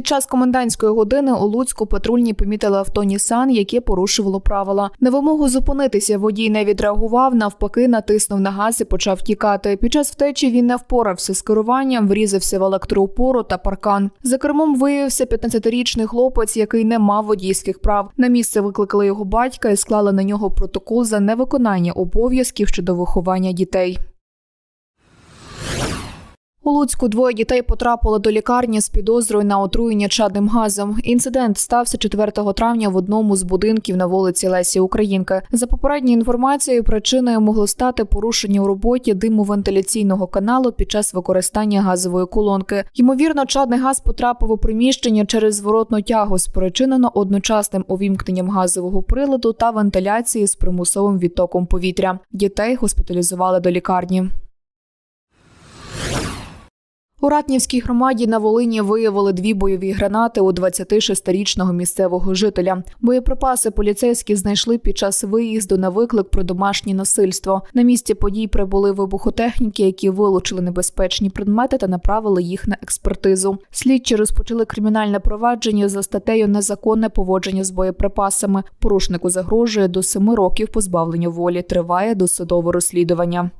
Під час комендантської години у Луцьку патрульні помітили авто Нісан, яке порушувало правила. На вимогу зупинитися водій не відреагував, навпаки, натиснув на газ і почав тікати. Під час втечі він не впорався з керуванням, врізався в електроопору та паркан. За кермом виявився 15-річний хлопець, який не мав водійських прав. На місце викликали його батька і склали на нього протокол за невиконання обов'язків щодо виховання дітей. У Луцьку двоє дітей потрапили до лікарні з підозрою на отруєння чадним газом. Інцидент стався 4 травня в одному з будинків на вулиці Лесі Українки. За попередньою інформацією, причиною могло стати порушення у роботі димовентиляційного каналу під час використання газової колонки. Ймовірно, чадний газ потрапив у приміщення через зворотну тягу, спричинено одночасним увімкненням газового приладу та вентиляції з примусовим відтоком повітря. Дітей госпіталізували до лікарні. У Ратнівській громаді на Волині виявили дві бойові гранати у 26-річного місцевого жителя. Боєприпаси поліцейські знайшли під час виїзду на виклик про домашнє насильство. На місці подій прибули вибухотехніки, які вилучили небезпечні предмети та направили їх на експертизу. Слідчі розпочали кримінальне провадження за статтею незаконне поводження з боєприпасами. Порушнику загрожує до семи років позбавлення волі. Триває досудове розслідування.